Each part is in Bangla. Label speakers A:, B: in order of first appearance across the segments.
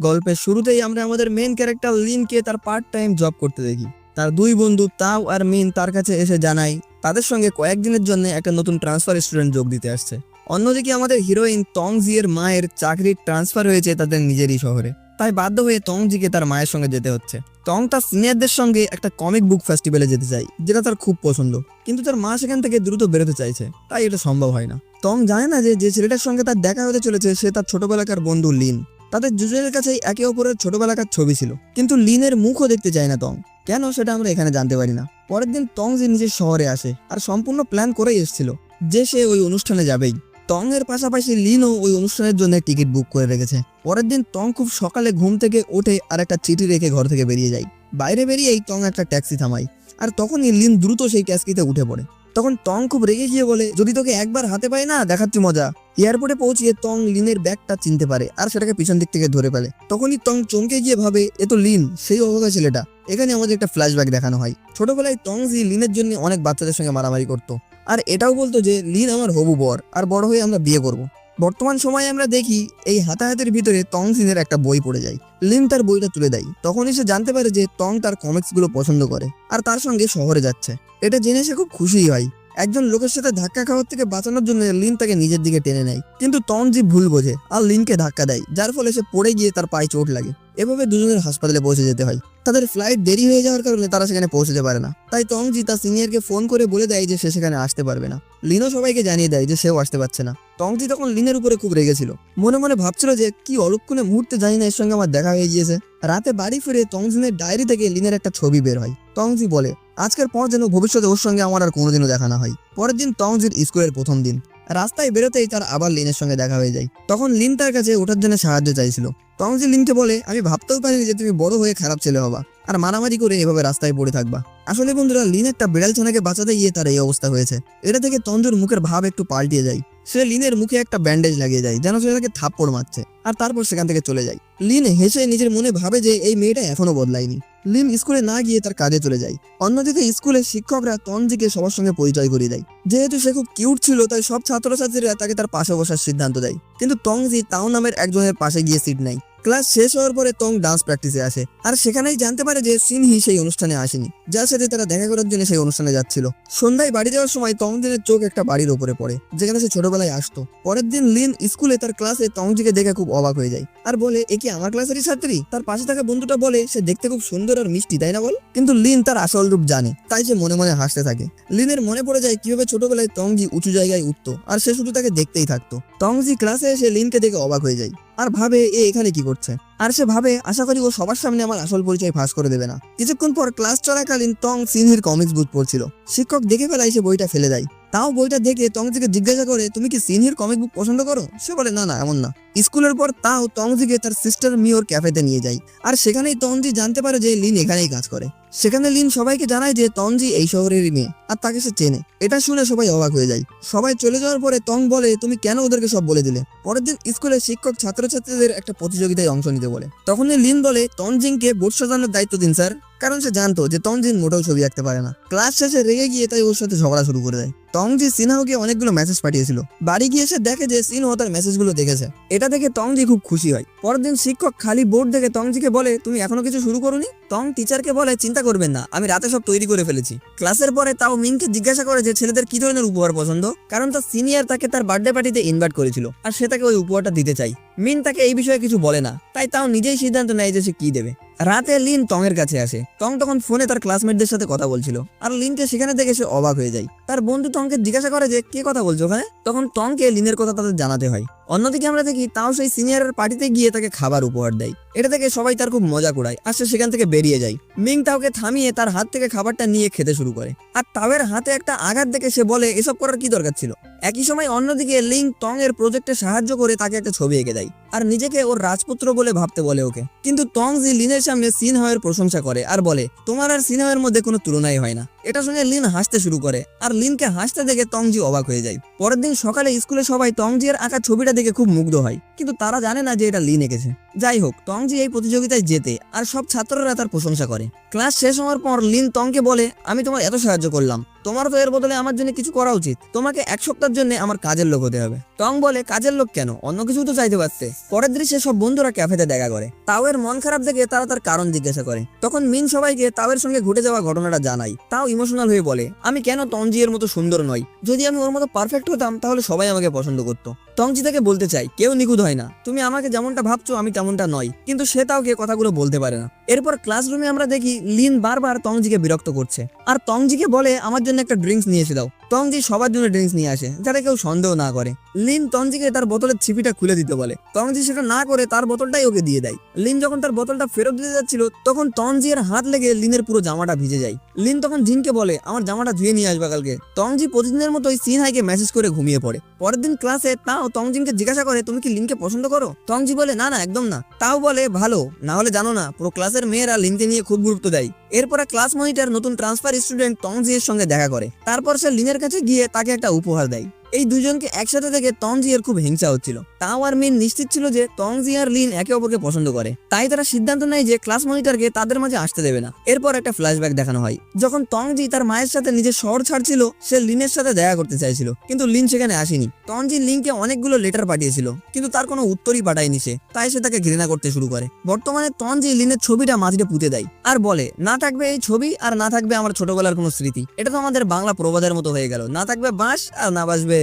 A: গল্পের শুরুতেই আমরা আমাদের মেন ক্যারেক্টার লিনকে তার পার্ট টাইম জব করতে দেখি। তার দুই বন্ধু তাও আর মিন তার কাছে এসে জানায়, তাদের সঙ্গে কয়েকদিনের জন্য একটা নতুন ট্রান্সফার স্টুডেন্ট যোগ দিতে আসছে। অন্যদিকে আমাদের হিরোইন তংজি এর মায়ের চাকরির ট্রান্সফার হয়েছে তাদের নিজেরই শহরে। তাই বাধ্য হয়ে তংজিকে তার মায়ের সঙ্গে যেতে হচ্ছে। টং তার সিনিয়রদের সঙ্গে একটা কমিক বুক ফেস্টিভ্যালে যেতে চাই যেটা তার খুব পছন্দ। কিন্তু তার মা সেখান থেকে দ্রুত বেরোতে চাইছে, তাই এটা সম্ভব হয় না। টং জানে না যে যে ছেলেটার সঙ্গে তার দেখা হতে চলেছে, সে তার ছোটবেলাকার বন্ধু লিন তাদের দুজনের কাছেই একে অপরের ছোটবেলাকার ছবি ছিল। কিন্তু লিনের মুখও দেখতে চায় না তং কেন সেটা আমরা এখানে জানতে পারি না। পরের দিন টং যে নিজের শহরে আসে আর সম্পূর্ণ প্ল্যান করেই এসেছিল যে সে ওই অনুষ্ঠানে যাবেই। টং এর পাশাপাশি লিনও ওই অনুষ্ঠানের জন্য টিকিট বুক করে রেখেছে। পরের দিন টং খুব সকালে ঘুম থেকে ওঠে আর একটা চিঠি রেখে ঘর থেকে বেরিয়ে যায়। বাইরে বেরিয়েই টং একটা ট্যাক্সি থামায়। আর তখনই লিন দ্রুত সেই ট্যাক্সিতে উঠে পড়ে। তখন টং খুব রেগে গিয়ে বলে, যদি তোকে একবার হাতে পাই না, দেখাচ্ছি মজা। এয়ারপোর্টে পৌঁছিয়ে টং লিনের ব্যাগটা চিনতে পারে আর সেটাকে পিছন দিক থেকে ধরে ফেলে। তখনই টং চমকে গিয়ে ভাবে, এ তো লিন, সেই অবকা ছেলেটা। এখানে আমাদের একটা ফ্ল্যাশব্যাক দেখানো হয়। ছোটবেলায় টং জি লিনের জন্য অনেক বাচ্চাদের সঙ্গে মারামারি করতো। আর এটাও বলতো যে, লিন আমার হবু বর, আর বড় হয়ে আমরা বিয়ে করব। বর্তমান সময়ে আমরা দেখি এই হাতাহাতির ভিতরে টং সিনের একটা বই পড়ে যায়। লিন তার বইটা তুলে দেয়। তখনই সে জানতে পারে যে টং তার কমিক্সগুলো পছন্দ করে, আর তার সঙ্গে শহরে যাচ্ছে। এটা জেনে সে খুব খুশি হয়। একজন লোকের সাথে ধাক্কা খাওয়ার থেকে বাঁচানোর জন্য লিন তাকে নিজের দিকে টেনে নেয়। কিন্তু তনজি ভুল বোঝে আর লিনকে ধাক্কা দেয়, যার ফলে সে পড়ে গিয়ে তার পায়ে চোট লাগে। এভাবে দুজনের হাসপাতালে পৌঁছে যেতে হয়। তাদের ফ্লাইট দেরি হয়ে যাওয়ার কারণে তারা সেখানে পৌঁছতে পারে না। তাই টংজি তার সিনিয়রকে ফোন করে বলে দেয় যে সে সেখানে আসতে পারবে না। লিনও সবাইকে জানিয়ে দেয় যে সেও আসতে পারছে না। টংজি তখন লিনের উপরে খুব রেগেছিল। মনে মনে ভাবছিল যে কি অলক্ষণে মুহূর্তে জানি না এর সঙ্গে আমার দেখা হয়ে গিয়েছে। রাতে বাড়ি ফিরে টংজিনের ডায়েরি থেকে লিনের একটা ছবি বের হয়। টংজি বলে আজকের পর যেন ভবিষ্যতে ওর সঙ্গে আমার আর কোনোদিনও দেখা না হয়। পরের দিন টংজির স্কুলের প্রথম দিন। রাস্তায় বেরোতেই তার আবার লিনের সঙ্গে দেখা হয়ে যায়। তখন লিন তার কাছে ওঠার জন্য সাহায্য চাইছিল। টংজি লিনকে বলে, আমি ভাবতেও পারিনি যে তুমি বড় হয়ে খারাপ ছেলে হবা আর মারামারি করে এভাবে রাস্তায় পড়ে থাকবা। আসলে বন্ধুরা, লিন একটা বিড়াল ছানাকে বাঁচাতে গিয়ে তার এই অবস্থা হয়েছে। এটা থেকে তঞ্জুর মুখের ভাব একটু পাল্টিয়ে যায়। সে লিনের মুখে একটা ব্যান্ডেজ লাগিয়ে যায় যেন সে তাকে থাপ্পড় মারছে আর তারপর সেখান থেকে চলে যায়। লিন হেসে নিজের মনে ভাবে যে এই মেয়েটা এখনও বদলায়নি। লিন স্কুলে না গিয়ে তার কাজে চলে যায়। অন্যদিকে স্কুলের শিক্ষকরা তনজিকে সবার সঙ্গে পরিচয় করিয়ে দেয়। যেহেতু সে খুব কিউট ছিল, তাই সব ছাত্রছাত্রীরা তাকে তার পাশে বসার সিদ্ধান্ত দেয়। কিন্তু তংজি তাও নামের একজনের পাশে গিয়ে সিট নেয়। ক্লাস শেষ হওয়ার পরে তং ডান্স প্র্যাকটিসে আসে। আর সেখানেই জানতে পারে যে সিনহি সেই অনুষ্ঠানে আসেনি। যার সাথে তারা দেখা করার জন্য সেই অনুষ্ঠানে যাচ্ছিল। সন্ধ্যায় বাড়ি যাওয়ার সময় তংজিনের চোখ একটা বাড়ির ওপরে পড়ে, যেখানে সে ছোটবেলায় আসতো। পরের দিন লিন স্কুলে তার ক্লাসে তংজিকে দেখে খুব অবাক হয়ে যায়। আর বলে, এ কি আমার ক্লাসেরই ছাত্রী? তার পাশে থাকা বন্ধুটা বলে, সে দেখতে খুব সুন্দর আর মিষ্টি, তাই না বল? কিন্তু লিন তার আসল রূপ জানে, তাই সে মনে মনে হাসতে থাকে। লিনের মনে পড়ে যায় কীভাবে ছোটবেলায় তংজি উঁচু জায়গায় উঠতো, আর সে শুধু তাকে দেখতেই থাকতো। তংজি ক্লাসে এসে লিনকে দেখে অবাক হয়ে যায়। আর ভাবে এ এখানে কি করছে? আর সে ভাবে, আশা করি ও সবার সামনে আমার আসল পরিচয় ফাঁস করে দেবে না। কিছুক্ষণ পর ক্লাস চলাকালীন টং সিনহির কমিক্স বুক পড়ছিল। শিক্ষক দেখে ফেলায় সে বইটা ফেলে দেয়। তাও বইটা দেখে টংজিকে জিজ্ঞাসা করে, তুমি কি সিনহির কমিক বুক পছন্দ করো? সে বলে, না না, এমন না। স্কুলের পর তাও টংজিকে তার সিস্টার মিওর ক্যাফেতে নিয়ে যায়। আর সেখানেই তঞ্জি জানতে পারে যে লিন এখানেই কাজ করে। সেখানে লিন সবাইকে জানায় যে তঞ্জি এই শহরেরই মেয়ে, আর তাকে সে চেনে। এটা শুনে সবাই অবাক হয়ে যায়। সবাই চলে যাওয়ার পরে তং বলে, তুমি কেন ওদেরকে সব বলে দিলে? পরের দিন স্কুলে শিক্ষক ছাত্রছাত্রীদের একটা প্রতিযোগিতায় অংশ নিতে বলে। তখনই লিন বলে তনজিংকে বোর্ড সাজানোর দায়িত্ব দিন, স্যার। কারণ সে জানতো যে তনজিন মোটেও ছবি আঁকতে পারে না। ক্লাস শেষে রেগে গিয়ে তাই ওর সাথে ঝগড়া শুরু করে দেয়। টংজি সিনহাওকে অনেকগুলো মেসেজ পাঠিয়েছিল। বাড়ি গিয়ে সে দেখে যে সিনহো তার মেসেজগুলো দেখেছে। এটা দেখে টংজি খুব খুশি হয়। পরের দিন শিক্ষক খালি বোর্ড দেখে টংজিকে বলে, তুমি এখনও কিছু শুরু করোনি? টং টিচারকে বলে, চিন্তা করবেন না, আমি রাতে সব তৈরি করে ফেলেছি। ক্লাসের পরে তাও মিনকে জিজ্ঞাসা করে যে ছেলেদের কি ধরনের উপহার পছন্দ? কারণ তার সিনিয়র তাকে তার বার্থডে পার্টিতে ইনভাইট করেছিল, আর সে তাকে ওই উপহারটা দিতে চাই। মিন তাকে এই বিষয়ে কিছু বলে না, তাই তাও নিজেই সিদ্ধান্ত নেয় যে সে কি দেবে। রাতে লিন টং এর কাছে আসে। টং তখন ফোনে তার ক্লাসমেটদের সাথে কথা বলছিল। আর লিনকে সেখানে দেখে সে অবাক হয়ে যায়। তার বন্ধু টংকে জিজ্ঞাসা করে যে, কে কথা বলছো ওখানে? তখন টংকে লিনের কথা তাদের জানাতে হয়। অন্যদিকে আমরা দেখি তাও সেই সিনিয়রের পার্টিতে গিয়ে তাকে খাবার উপহার দেয়। এটা থেকে সবাই তার খুব মজা কুড়ায়, আর সে সেখান থেকে বেরিয়ে যায়। মিং তাওকে থামিয়ে তার হাত থেকে খাবারটা নিয়ে খেতে শুরু করে। আর তাওয়ের হাতে একটা আঘাত দেখে সে বলে, এসব করার কি দরকার ছিল? একই সময় অন্যদিকে লিং টং এর প্রজেক্টে সাহায্য করে তাকে একটা ছবি এঁকে দেয়। আর নিজেকে ওর রাজপুত্র বলে ভাবতে বলে ওকে। কিন্তু টং জি লিনের সামনে সিনহাওয়ের প্রশংসা করে আর বলে, তোমার আর সিনহাওয়ের মধ্যে কোনো তুলনাই হয় না। এটা শুনে লিন হাসতে শুরু করে। আর লিনকে হাসতে দেখে টংজি অবাক হয়ে যায়। পরের দিন সকালে স্কুলে সবাই টংজি এর আঁকা ছবিটা দেখে খুব মুগ্ধ হয়। কিন্তু তারা জানে না যে এটা লিন এঁকেছে। যাই হোক টংজি এই প্রতিযোগিতায় জেতে আর সব ছাত্ররা তার প্রশংসা করে। ক্লাস শেষ হওয়ার পর লিন টংকে বলে, আমি তোমার এত সাহায্য করলাম। তোমার তো এর বদলে আমার জন্য কিছু করা উচিত। তোমাকে এক সপ্তাহের জন্য আমার কাজের লোক হতে হবে। টং বলে, কাজের লোক কেন? অন্য কিছু তো চাইতে পারতে। পরের দৃশ্যে সব বন্ধুরা ক্যাফেতে দেখা করে। তাও এর মন খারাপ দেখে তারা তার কারণ জিজ্ঞাসা করে। তখন মিন সবাইকে তাওয়ের সঙ্গে ঘটে যাওয়া ঘটনাটা জানাই তাও ইমোশনাল হয়ে বলে, আমি কেন টংজি এর মতো সুন্দর নই? যদি আমি ওর মতো পারফেক্ট হতাম, তাহলে সবাই আমাকে পছন্দ করতো। টংজি তাকে বলতে চাই কেউ নিখুঁত হয় না। তুমি আমাকে যেমনটা ভাবছ, আমি তেমনটা নয়, কিন্তু সে তাওকে কথাগুলো বলতে পারে না। এরপর ক্লাসরুমে আমরা দেখি লিন বারবার টংজিকে বিরক্ত করছে। আর টংজিকে বলে, আমার জন্য একটা ড্রিঙ্কস নিয়ে এসে দাও। টংজি সবার জন্য ড্রিঙ্কস নিয়ে আসে, যাতে কেউ সন্দেহ না করে। লিন টংজিকে তার বোতলের ছিপিটা খুলে দিতে বলে। টংজি সেটা না করে তার বোতলটাই ওকে দিয়ে দেয়। লিন যখন তার বোতলটা ফেরত দিতে যাচ্ছিল, তখন টংজি এর হাত লেগে লিনের পুরো জামাটা ভিজে যায়। লিন তখন জিনকে বলে, আমার জামাটা ধুয়ে নিয়ে আসবে কালকে। টংজি প্রতিদিনের মতোই সিন হাইকে মেসেজ করে ঘুমিয়ে পড়ে। পরের দিন ক্লাসে তাও টংজিনকে জিজ্ঞাসা করে, তুমি কি লিনকে পছন্দ করো? টংজি বলে, না না, একদম না। তাও বলে, ভালো, না হলে জানো না, পুরো ক্লাসের মেয়েরা লিনকে নিয়ে খুব গুরুত্ব দেয়। এরপরে ক্লাস মনিটার নতুন ট্রান্সফার স্টুডেন্ট টংজি এর সঙ্গে দেখা করে। তারপর সে লিনের কাছে গিয়ে তাকে একটা উপহার দেয়। এই দুজনকে একসাথে দেখে তংজি এর খুব হিংসা হচ্ছিল। তাও আর মিন নিশ্চিত ছিল যে তংজি আর লিন একে অপরকে পছন্দ করে। তাই তারা সিদ্ধান্ত নেয় যে ক্লাস মনিটরকে তাদের মাঝে আসতে দেবে না। এরপর একটা ফ্ল্যাশব্যাক দেখানো হয়। যখন তংজি তার মায়ের সাথে নিজের শহর ছাড়ছিল, সে লিনের সাথে দেখা করতে চাইছিল। কিন্তু লিন সেখানে আসেনি। তংজি লিনকে অনেকগুলো লেটার পাঠিয়েছিল, কিন্তু তার কোনো উত্তরই পাঠায়নি সে। তাই সে তাকে ঘৃণা করতে শুরু করে। বর্তমানে তঞ্জি লিনের ছবিটা মাটিতে পুঁতে দেয় আর বলে, না থাকবে এই ছবি আর না থাকবে আমার ছোটবেলার কোনো স্মৃতি। এটা তো আমাদের বাংলা প্রবাদের মতো হয়ে গেল। না থাকবে বাঁশ আর না বাসবে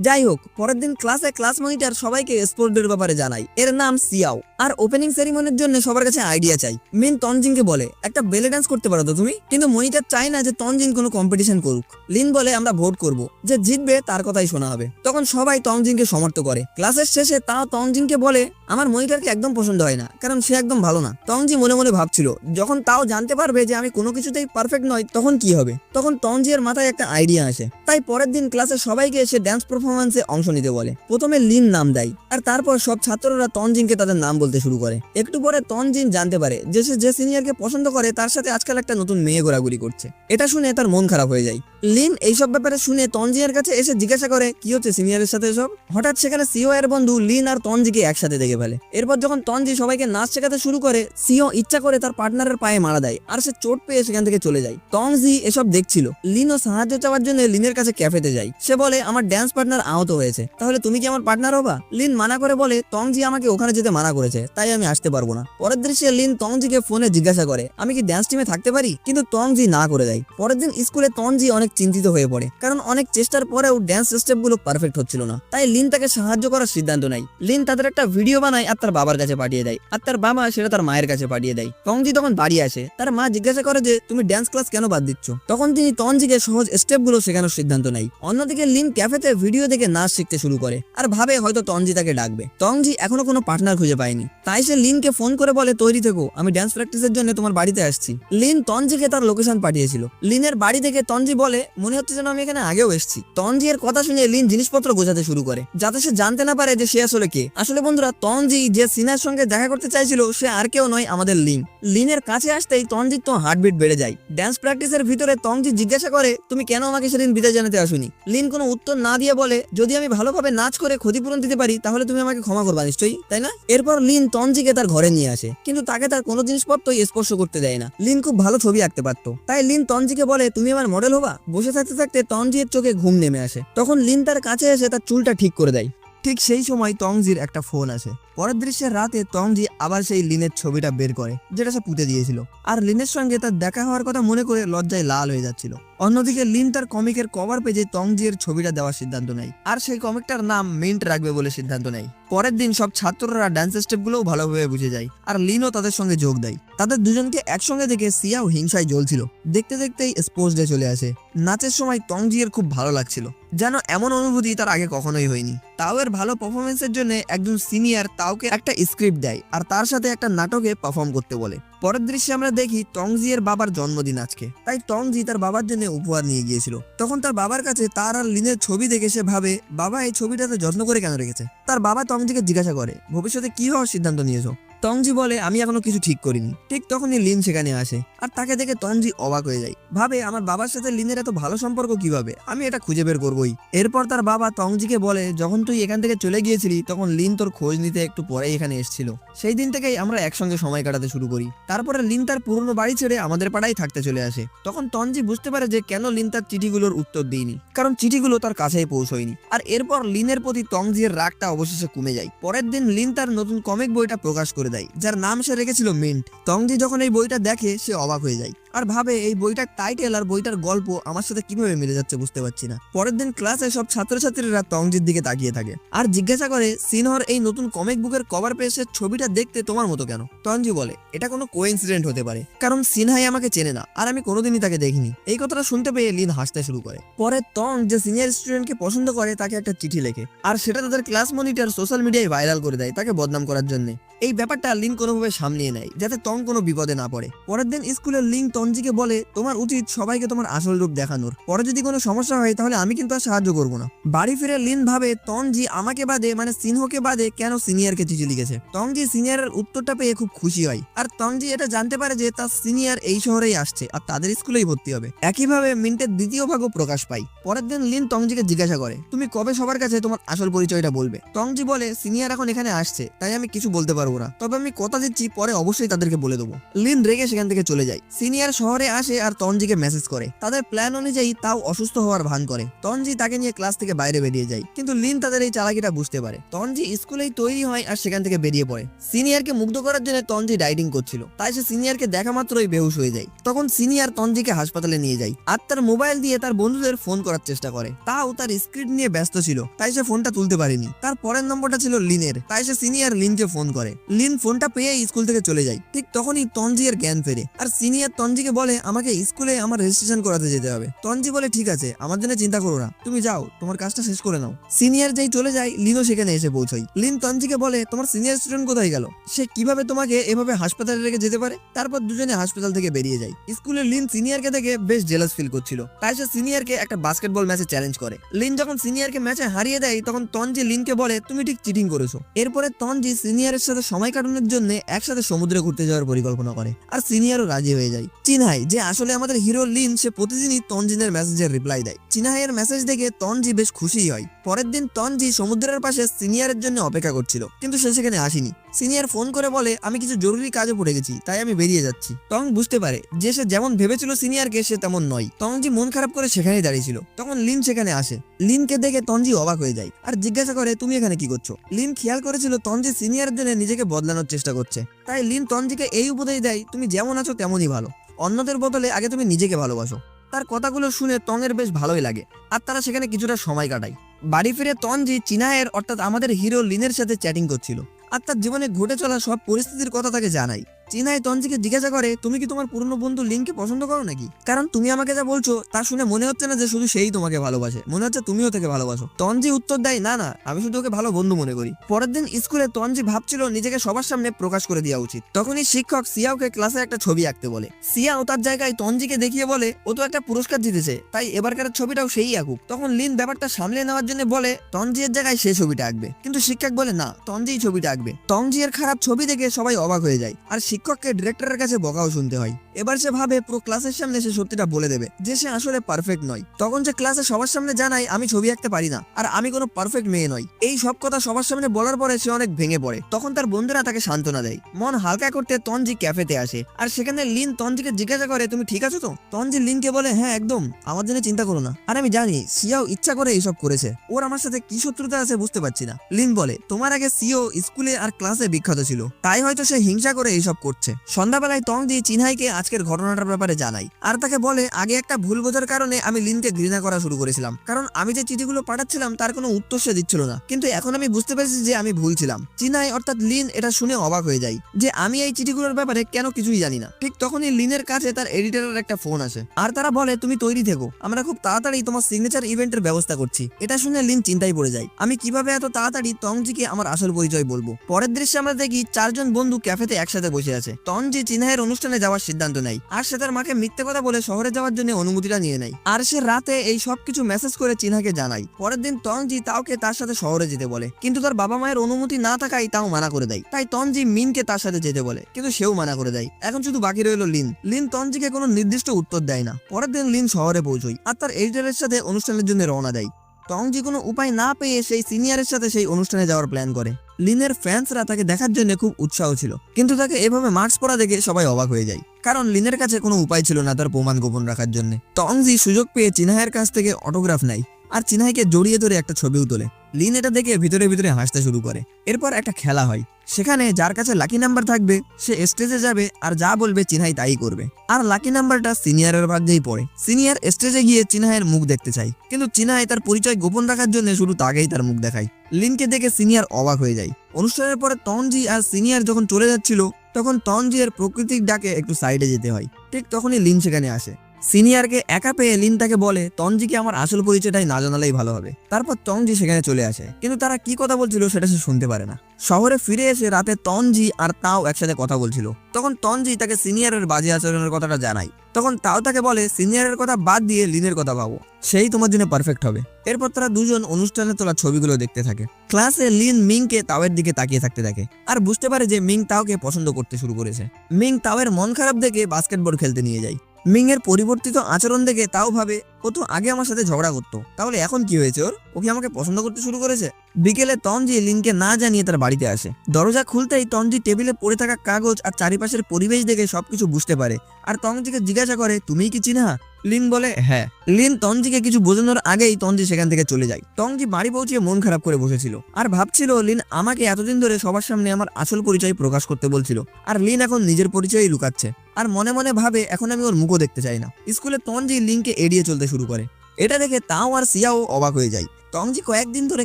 A: যাই হোক পরের দিন ক্লাসে ক্লাস মনিটর সবাইকে স্পোর্টের ব্যাপারে জানাই। এর নাম সিয়াও। আর ওপেনিং সেরিমনির জন্য সবার কাছে আইডিয়া চাই। মিন তনজিনকে বলে, একটা বেলে ডান্স করতে পারো তো তুমি? কিন্তু মনিটর চাই না যে তনজিন কোনো কম্পিটিশন করুক। লিন বলে, আমরা ভোট করব। যে জিতবে, তার কথাই শোনা হবে। তখন সবাই তংজিনকে সমর্থ করে। ক্লাসের শেষে তাও তংজিনকে বলে, আমার মনিটরকে একদম পছন্দ হয় না, কারণ সে একদম ভালো না। তংজি মনে মনে ভাবছিল, যখন তাও জানতে পারবে যে আমি কোনো কিছুতেই পারফেক্ট নয় তখন কি হবে? তখন তংজি এর মাথায় একটা আইডিয়া আসে। তাই পরের দিন ক্লাসে সবাইকে এসে ড্যান্স পারফরমেন্সে অংশ নিতে বলে। প্রথমে লিন নাম দেয়, আর তারপর সব ছাত্ররা তনজিনকে তাদের নাম বলতে শুরু করে। একটু পরে তনজিন জানতে পারে যে সে যে সিনিয়রকে পছন্দ করে, তার সাথে আজকাল একটা নতুন মেয়ে ঘোরাঘুরি করছে। এটা শুনে তার মন খারাপ হয়ে যায়। লিন এইসব ব্যাপারে শুনে তনজিনের কাছে এসে জিজ্ঞাসা করে, কি হচ্ছে সিনিয়রের সাথে এসব? হঠাৎ সেখানে সিও এর বন্ধু লিন আর তনজিকে একসাথে দেখে ফেলে। এরপর যখন তনজি সবাইকে নাচ শেখাতে শুরু করে, সিও ইচ্ছা করে তার পার্টনারের পায়ে মারা দেয়, আর সে চোট পেয়ে সেখান থেকে চলে যায়। তনজি এসব দেখছিল। লিনও সাহায্য চাওয়ার জন্য লিনের কাছে ক্যাফেতে যায়। সে বলে, আমার ড্যান্স পার্টনার আহত হয়েছে। তাহলে তুমি কি আমার পার্টনার হবা? লিন মানা করে বলে তংজি আমাকে ওখানে যেতে মানা করেছে, তাই আমি আসতে পারব না। পরের দৃশ্যে লিন তংজিকে ফোনে জিজ্ঞাসা করে, আমি কি ড্যান্স টিমে থাকতে পারি? কিন্তু তংজি না করে দেয়। পরের দিন স্কুলে তংজি অনেক চিন্তিত হয়ে পড়ে, কারণ অনেক চেষ্টার পরেও ড্যান্স স্টেপগুলো পারফেক্ট হচ্ছিল না। তাই লিন তাকে সাহায্য করার সিদ্ধান্ত নেয়। লিন তাদের একটা ভিডিও বানায় আর তার বাবার কাছে পাঠিয়ে দেয়, আর তার বাবা সেটা তার মায়ের কাছে পাঠিয়ে দেয়। তংজি তখন বাড়ি আসে, তার মা জিজ্ঞাসা করে যে, তুমি ড্যান্স ক্লাস কেন বাদ দিচ্ছ? তখন তিনি তঞ্জিকে সহজ স্টেপগুলো শেখানোর সিদ্ধান্ত নেয়। অন্যদিকে লিন ক্যাফেতে ভিডিও দেখে নাচ শিখতে শুরু করে। আর ভাবে হয়তো তঞ্জি তাকে ডাকবে। তংজি এখনও কোনো পার্টনার খুঁজে পায়নি। তাই সে লিনকে ফোন করে বলে, তৈরি থেকো, আমি ড্যান্স প্র্যাকটিসের জন্য তোমার বাড়িতে আসছি। লিন তঞ্জিকে তার লোকেশন পাঠিয়েছিল। লিনের বাড়ি থেকে তঞ্জি বলে, মনে হচ্ছে যেন আমি এখানে আগেও এসেছি। তঞ্জি এর কথা শুনে লিন জিনিসপত্র গোছাতে শুরু করে, যাতে সে জানতে না পারে যে সে আসলে কে। আসলে বন্ধুরা তঞ্জি যে সিনার সঙ্গে দেখা করতে চাইছিল, সে আর কেউ নয়, আমাদের লিন। লিনের কাছে আসতেই তঞ্জির তো হার্টবিট বেড়ে যায়। ড্যান্স প্র্যাকটিসের ভিতরে তঞ্জি জিজ্ঞাসা করে, তুমি কেন আমাকে সেদিন বিদায় জানাতে আসুনি? লিন কোনো উত্তর না দিয়ে বলে যদি আমি ভালোভাবে নাচ করে ক্ষতিপূরণ দিতে পারি, তাহলে তুমি আমাকে ক্ষমা করবা নিশ্চয়ই, তাই না? এরপর লিন তঞ্জিকে তার ঘরে নিয়ে আসে। কিন্তু তাকে তার কোনো জিনিসপত্রই স্পর্শ করতে দেয় না। লিন খুব ভালো ছবি আঁকতে পারত। তাই লিন তঞ্জিকে বলে, তুমি আমার মডেল হবা? বসে থাকতে থাকতে তঞ্জির চোখে ঘুম নেমে আসে। তখন লিন তার কাছে এসে তার চুলটা ঠিক করে দেয়। ঠিক সেই সময় তংজির একটা ফোন আসে। পরের দৃশ্যের রাতে তংজি আবার সেই লিনের ছবিটা বের করে, যেটা সে পুঁতে দিয়েছিল। আর লিনের সঙ্গে তার দেখা হওয়ার কথা মনে করে লজ্জায় লাল হয়ে যাচ্ছিল। অন্যদিকে লিন তার কমিকের কভার পেজে এর ছবিটা দেওয়ার সিদ্ধান্ত নেয়। আর সেই কমিকটার নাম মিন্ট রাখবে বলে সিদ্ধান্ত নেয়। পরের দিন সব ছাত্ররা ডান্স স্টেপ গুলোও ভালোভাবে বুঝে যায়, আর লিনও তাদের সঙ্গে যোগ দেয়। তাদের দুজনকে একসঙ্গে দেখে সিয়াও হিংসায় জ্বলছিল। দেখতে দেখতেই স্পোর্টস ডে চলে আসে। নাচের সময় তংজি এর খুব ভালো লাগছিল। যেন এমন অনুভূতি তার আগে কখনোই হয়নি। তাও এর ভালো পারফরমেন্সের জন্য একজন সিনিয়র তাওকে একটা স্ক্রিপ্ট দেয় আর তার সাথে একটা নাটকে পারফর্ম করতে বলে। পরের দৃশ্যে আমরা দেখি টংজি এর বাবার জন্মদিন আজকে। তাই টংজি তার বাবার জন্য উপহার নিয়ে গিয়েছিল। তখন তার বাবার কাছে তার আর লিনের ছবি দেখে সে ভাবে, বাবা, এই ছবিটাতে যত্ন করে কেন রেখেছে? তার বাবা টংজিকে জিজ্ঞাসা করে, ভবিষ্যতে কি হওয়ার সিদ্ধান্ত নিয়েছো? তংজি বলে, আমি এখনও কিছু ঠিক করিনি। ঠিক তখনই লিন সেখানে আসে। আর তাকে দেখে তঞ্জি অবাক হয়ে যায়। ভাবে, আমার বাবার সাথে লিনের এত ভালো সম্পর্ক কীভাবে? আমি এটা খুঁজে বের করবোই। এরপর তার বাবা তংজিকে বলে, যখন তুই এখান থেকে চলে গিয়েছিলি, তখন লিন তোর খোঁজ নিতে একটু পরেই এখানে এসেছিল। সেই দিন থেকেই আমরা একসঙ্গে সময় কাটাতে শুরু করি। তারপরে লিন তার পুরনো বাড়ি ছেড়ে আমাদের পাড়ায় থাকতে চলে আসে। তখন তঞ্জি বুঝতে পারে যে কেন লিন তার চিঠিগুলোর উত্তর দিইনি কারণ চিঠিগুলো তার কাছেই পৌঁছয়নি। আর এরপর লিনের প্রতি তংজির রাগটা অবশেষে কমে যায়। পরের দিন লিন তার নতুন কমিক বইটা প্রকাশ করে দেয়। যার নাম সে রেখেছিল মিন্ট। তংজি যখন এই বইটা দেখে, সে অবাক হয়ে যায়। আর ভাবে, এই বইটার টাইটেল আর বইটার গল্প আমার সাথে কীভাবে মিলে যাচ্ছে বুঝতে পারছি না। পরের দিন ক্লাসে সব ছাত্রছাত্রীরা তংজির দিকে তাকিয়ে থাকে আর জিজ্ঞাসা করে, সিনহর এই নতুন কমিক বুকের কভার পেজের ছবিটা দেখতে তোমার মতো কেন? তঞ্জি বলে, এটা কোনো কোইন্সিডেন্ট হতে পারে। কারণ সিনহাই আমাকে চেনে না আর আমি কোনোদিনই তাকে দেখিনি। এই কথাটা শুনতে পেয়ে লিন হাসতে শুরু করে। পরে তং যে সিনিয়র স্টুডেন্টকে পছন্দ করে, তাকে একটা চিঠি লেখে আর সেটা তাদের ক্লাস মনিটর সোশ্যাল মিডিয়ায় ভাইরাল করে দেয় তাকে বদনাম করার জন্য। এই ব্যাপারটা লিন কোনোভাবে সামলিয়ে নেয়, যাতে তং কোনো বিপদে না পড়ে। পরের দিন স্কুলের লিঙ্ক তঞ্জিকে বলে, তোমার উচিত সবাইকে তোমার আসল রূপ দেখানোর। পরে যদি কোনো সমস্যা হয়, তাহলে আমি কিন্তু আর সাহায্য করব না। বাড়ি ফিরে লিন ভাবে তনজি আমাকে বাদে মানে সিনহোকে বাদে কেন সিনিয়রকে চিঠি লিখেছে? তংজি সিনিয়রের উত্তরটা পেয়ে খুব খুশি হয়। আর তংজি এটা জানতে পারে যে, তার সিনিয়র এই শহরেই আসছে, আর তাদের স্কুলেই ভর্তি হবে। একইভাবে মিন্টের দ্বিতীয় ভাগও প্রকাশ পায়। পরের দিন লিন তংজিকে জিজ্ঞাসা করে, তুমি কবে সবার কাছে তোমার আসল পরিচয়টা বলবে? তংজি বলে, সিনিয়র এখন এখানে আসছে, তাই আমি কিছু বলতে পারব না। তবে আমি কথা দিচ্ছি, পরে অবশ্যই তাদেরকে বলে দেবো। লিন রেগে সেখান থেকে চলে যায়। সিনিয়র শহরে আসে আর তঞ্জিকে মেসেজ করে। তাদের প্ল্যান অনুযায়ী তাও অসুস্থ হওয়ার ভান করে। তঞ্জি তাকে নিয়ে ক্লাস থেকে বাইরে বেরিয়ে যায়। কিন্তু লিন তাদের এই চালাকিটা বুঝতে পারে। তঞ্জি স্কুলেই তৈরি হয় আর সেখান থেকে বেরিয়ে পড়ে। সিনিয়রকে মুগ্ধ করার জন্য তঞ্জি ডাইটিং করছিল। তাই সে সিনিয়রকে দেখা মাত্রই বেহুশ হয়ে যায়। তখন সিনিয়র তঞ্জিকে হাসপাতালে নিয়ে যায়। আর তার মোবাইল দিয়ে তার বন্ধুদের ফোন করার চেষ্টা করে। তাও তার স্ক্রিন নিয়ে ব্যস্ত ছিল। তাই সে ফোনটা তুলতে পারেনি। তার পরের নম্বরটা ছিল লিনের। তাই সে সিনিয়র লিনকে ফোন করে। লিন ফোনটা পেয়ে স্কুল থেকে চলে যায়। ঠিক তখনই তঞ্জি এর জ্ঞান ফেরে। আর সিনিয়র তঞ্জিকে বলে, আমাকে স্কুলে আমার রেজিস্ট্রেশন করাতে যেতে হবে। তঞ্জি বলে, ঠিক আছে, আমার জন্য চিন্তা করো না। তুমি যাও, তোমার কাজটা শেষ করে নাও। সিনিয়র যেই চলে যায়, লিনও সেখানে এসে পৌঁছায়। লিন তঞ্জিকে বলে, তোমার সিনিয়র স্টুডেন্ট কোথায় গেল? সে কীভাবে তোমাকে এভাবে হাসপাতালে রেখে যেতে পারে? তারপর দুজনে হাসপাতাল থেকে বেরিয়ে যায়। স্কুলে লিন সিনিয়রকে দেখে বেশ জেলাস ফিল করছিল। তাই সে সিনিয়রকে একটা বাস্কেটবল ম্যাচে চ্যালেঞ্জ করে। লিন যখন সিনিয়রকে ম্যাচে হারিয়ে দেয়, তখন তঞ্জি লিনকে বলে, তুমি ঠিক চিটিং করেছ। এরপরে তঞ্জি সিনিয়রের সাথে সময় কাটানোর জন্য একসাথে সমুদ্রে ঘুরতে যাওয়ার পরিকল্পনা করে। আর সিনিয়রও রাজি হয়ে যায়। চিনহাই যে আসলে আমাদের হিরো লিন, সে প্রতিদিনই তনজিনের মেসেজের রিপ্লাই দেয়। চিনহাইয়ের মেসেজ দেখে তনজি বেশ খুশি হয়। পরের দিন তনজি সমুদ্রের পাশে সিনিয়রের জন্য অপেক্ষা করছিল, কিন্তু সে সেখানে আসেনি। সিনিয়র ফোন করে বলে, আমি কিছু জরুরি কাজে পড়ে গেছি, তাই আমি বেরিয়ে যাচ্ছি। তং বুঝতে পারে, যে সে যেমন ভেবেছিল সিনিয়রকে, সে তেমন নয়। তংজি মন খারাপ করে সেখানেই দাঁড়িয়েছিল তখন লিন সেখানে আসে। লিনকে দেখে তঞ্জি অবাক হয়ে যায়। আর জিজ্ঞাসা করে, তুমি এখানে কি করছ? লিন খেয়াল করেছিল তঞ্জি সিনিয়রের জন্য নিজেকে বদলানোর চেষ্টা করছে। তাই লিন তঞ্জিকে এই উপদেশ দেয়, তুমি যেমন আছো তেমনই ভালো। অন্যদের বদলে আগে তুমি নিজেকে ভালোবাসো। তার কথাগুলো শুনে তংয়ের বেশ ভালোই লাগে। আর তারা সেখানে কিছুটা সময় কাটায়। বাড়ি ফিরে তনজি চিনায়ের, অর্থাৎ আমাদের হিরো লিনের সাথে চ্যাটিং করছিল। আর তার জীবনে ঘটে চলা সব পরিস্থিতির কথা তাকে জানাই চিনাই তঞ্জিকে জিজ্ঞাসা করে, তুমি কি তোমার পুরনো বন্ধু লিনকে পছন্দ করো নাকি? কারণ তুমি আমাকে যা বলছো, তা শুনে মনে হচ্ছে না যে শুধু সেই তোমাকে ভালোবাসে। মনে হচ্ছে তুমিও তাকে ভালোবাসো। তঞ্জি উত্তর দেয়, না না, আমি শুধু ওকে ভালো বন্ধু মনে করি। পরের দিন স্কুলে তঞ্জি ভাবছিল নিজেকে সবার সামনে প্রকাশ করে দেওয়া উচিত। তখনই শিক্ষক সিয়াওকে ক্লাসে একটা ছবি আঁকতে বলে। সিয়াও তার জায়গায় তঞ্জিকে দেখিয়ে বলে, ও তো একটা পুরস্কার জিতেছে, তাই এবারকার ছবিটাও সেই আঁকুক। তখন লিন ব্যাপারটা সামলে নেওয়ার জন্য বলে তঞ্জিয়ের জায়গায় সে ছবিটা আঁকবে। কিন্তু শিক্ষক বলে, না তঞ্জিই ছবিটা আঁকবে। তঞ্জিয়ের খারাপ ছবি দেখে সবাই অবাক হয়ে যায়। আর শিক্ষককে ডিরেক্টরের কাছে বকাও শুনতে হয়। এবার সে ভাবে পুরো ক্লাসের সামনে সে সত্যিটা বলে দেবে, যে সে আসলে পারফেক্ট নয়। তখন সে ক্লাসে সবার সামনে জানায়, আমি ছবি আঁকতে পারি না, আর আমি কোনো পারফেক্ট মেয়ে নয় এই সব কথা সবার সামনে বলার পরে সে অনেক ভেঙে পড়ে। তখন তার বন্ধুরা তাকে সান্ত্বনা দেয়, মন হালকা করতে তঞ্জি ক্যাফেতে আসে, আর সেখানে লিন তঞ্জিকে জিজ্ঞাসা করে, তুমি ঠিক আছো তো? তঞ্জি লিনকে বলে হ্যাঁ একদম, আমার জন্য চিন্তা করো না। আর আমি জানি, সিয়াও ইচ্ছা করে এইসব করেছে। ওর আমার সাথে কি শত্রুতা আছে বুঝতে পারছি না। লিন বলে, তোমার আগে সিও স্কুলে আর ক্লাসে বিখ্যাত ছিল, তাই হয়তো সে হিংসা করে এইসব করছে। সন্ধ্যাবেলায় তং দি চিনহাইকে আজকের ঘটনাটার ব্যাপারে জানাই। আর তাকে বলে, আগে একটা ভুল বোঝার কারণে আমি লিনকে ঘৃণা করা শুরু করেছিলাম। কারণ আমি যে চিঠিগুলো পাঠাচ্ছিলাম তার কোনো উত্তর সে দিচ্ছিল না। কিন্তু এখন আমি বুঝতে পেরেছি যে আমি ভুল ছিলাম। চিনহাই অর্থাৎ লিন এটা শুনে অবাক হয়ে যায় যে আমি এই চিঠিগুলোর ব্যাপারে কেন কিছুই জানি না। ঠিক তখনই লিনের কাছে তার এডিটরের একটা ফোন আসে। আর তারা বলে, তুমি তৈরি থেকো। আমরা খুব তাড়াতাড়ি তোমার সিগনেচার ইভেন্টের ব্যবস্থা করছি। এটা শুনে লিন চিন্তায় পড়ে যায়। আমি কীভাবে এত তাড়াতাড়ি তংজিকে আমার আসল পরিচয় বলব? পরের দৃশ্যে আমরা দেখি, চারজন বন্ধু ক্যাফেতে একসাথে বসে আছে। তঞ্জি চিনহাইয়ের অনুষ্ঠানে যাওয়ার সিদ্ধান্ত নেয়, আর সে তার মাকে মিথ্যে কথা বলে শহরে যাওয়ার জন্য অনুমতিটা নিয়ে নেয়। আর সে রাতে এই সব কিছু মেসেজ করে চিনহাকে জানায়। পরের দিন তনজি তাওকে তার সাথে শহরে যেতে বলে। কিন্তু তার বাবা মায়ের অনুমতি না থাকায় তাও মানা করে দেয়। তাই তনজি মিনকে তার সাথে যেতে বলে, কিন্তু সেও মানা করে দেয়। এখন শুধু বাকি রইল লিন। লিন তনজিকে কোনো নির্দিষ্ট উত্তর দেয় না। পরের দিন লিন শহরে পৌঁছয়, আর তার এডিটরের সাথে অনুষ্ঠানের জন্য রওনা দেয়। টংজি কোনো উপায় না পেয়ে সেই সিনিয়রের সাথে সেই অনুষ্ঠানে যাওয়ার প্ল্যান করে। লিনের ফ্যান্সরা তাকে দেখার জন্য খুব উৎসাহ ছিল, কিন্তু তাকে এভাবে মাস্ক পরা দেখে সবাই অবাক হয়ে যায়। কারণ লিনের কাছে কোনো উপায় ছিল না তার প্রমাণ গোপন রাখার জন্য। টংজি সুযোগ পেয়ে চিনাহের কাছ থেকে অটোগ্রাফ নেয়, আর চিনাইকে জড়িয়ে ধরে একটা ছবিও তোলে। লিন এটা দেখে ভিতরে ভিতরে হাসতে শুরু করে। এরপর একটা খেলা হয়। সেখানে যার কাছে লাকি নাম্বার থাকবে, সে স্টেজে যাবে আর যা বলবে চিনহাই তাই করবে। আর লাকি নাম্বারটা সিনিয়রের ভাগ্যেই পড়ে। সিনিয়র স্টেজে গিয়ে চিনহাইয়ের মুখ দেখতে চাই কিন্তু চিনহাই তার পরিচয় গোপন রাখার জন্য শুধু তাকেই তার মুখ দেখায়। লিনকে দেখে সিনিয়র অবাক হয়ে যায়। অনুষ্ঠানের পরে তনজি আর সিনিয়র যখন চলে যাচ্ছিল, তখন তনজি এর প্রকৃতির ডাকে একটু সাইডে যেতে হয়। ঠিক তখনই লিন সেখানে আসে। সিনিয়রকে একা পেয়ে লিন তাকে বলে তনজিকে আমার আসল পরিচয়টাই না জানালেই ভালো হবে? তারপর তনজি সেখানে চলে আসে। কিন্তু তারা কি কথা বলছিল সেটা সে শুনতে পারে না। শহরে ফিরে এসে রাতে তনজি আর তাও একসাথে কথা বলছিল। তখন তনজি তাকে সিনিয়রের বাজে আচরণের কথাটা জানায়। তখন তাও তাকে বলে, সিনিয়রের কথা বাদ দিয়ে লিনের কথা ভাবো। সেই তোমার জন্য পারফেক্ট হবে। এরপর তারা দুজন অনুষ্ঠানে তোলা ছবিগুলো দেখতে থাকে। ক্লাসে লিন মিংকে তাওয়ের দিকে তাকিয়ে থাকতে থাকে আর বুঝতে পারে যে মিং তাওকে পছন্দ করতে শুরু করেছে। মিং তাওয়ের মন খারাপ দেখে বাস্কেটবল খেলতে নিয়ে যায়। মিং এর পরিবর্তিত আচরণ দেখে তাও ভাবে ও তো আগে আমার সাথে ঝগড়া করতো। তাহলে এখন কি হয়েছে ওর? ও কি আমাকে পছন্দ করতে শুরু করেছে? বিকেলে তনজি লিংকে না জানিয়ে তার বাড়িতে আসে। দরজা খুলতেই তনজি টেবিলে পড়ে থাকা কাগজ আর চারিপাশের পরিবেশ দেখে সবকিছু বুঝতে পারে। আর তনজিকে জিজ্ঞাসা করে, তুমিই কি চিনা লিন বলে হ্যাঁ। লিন তনজিকে কিছু বোঝানোর আগেই তনজি সেখান থেকে চলে যায়। তনজি বাড়ি পৌঁছিয়ে মন খারাপ করে বসেছিল। আর ভাবছিল লিন আমাকে এতদিন ধরে সবার সামনে আমার আসল পরিচয় প্রকাশ করতে বলছিল। আর লিন এখন নিজের পরিচয়ই লুকাচ্ছে। আর মনে মনে ভাবে এখন আমি ওর মুখও দেখতে চাই না। স্কুলে তনজি লিনকে এড়িয়ে চলতে শুরু করে। এটা দেখে তাও আর সিয়াও অবাক হয়ে যায়। তংজি কয়েকদিন ধরে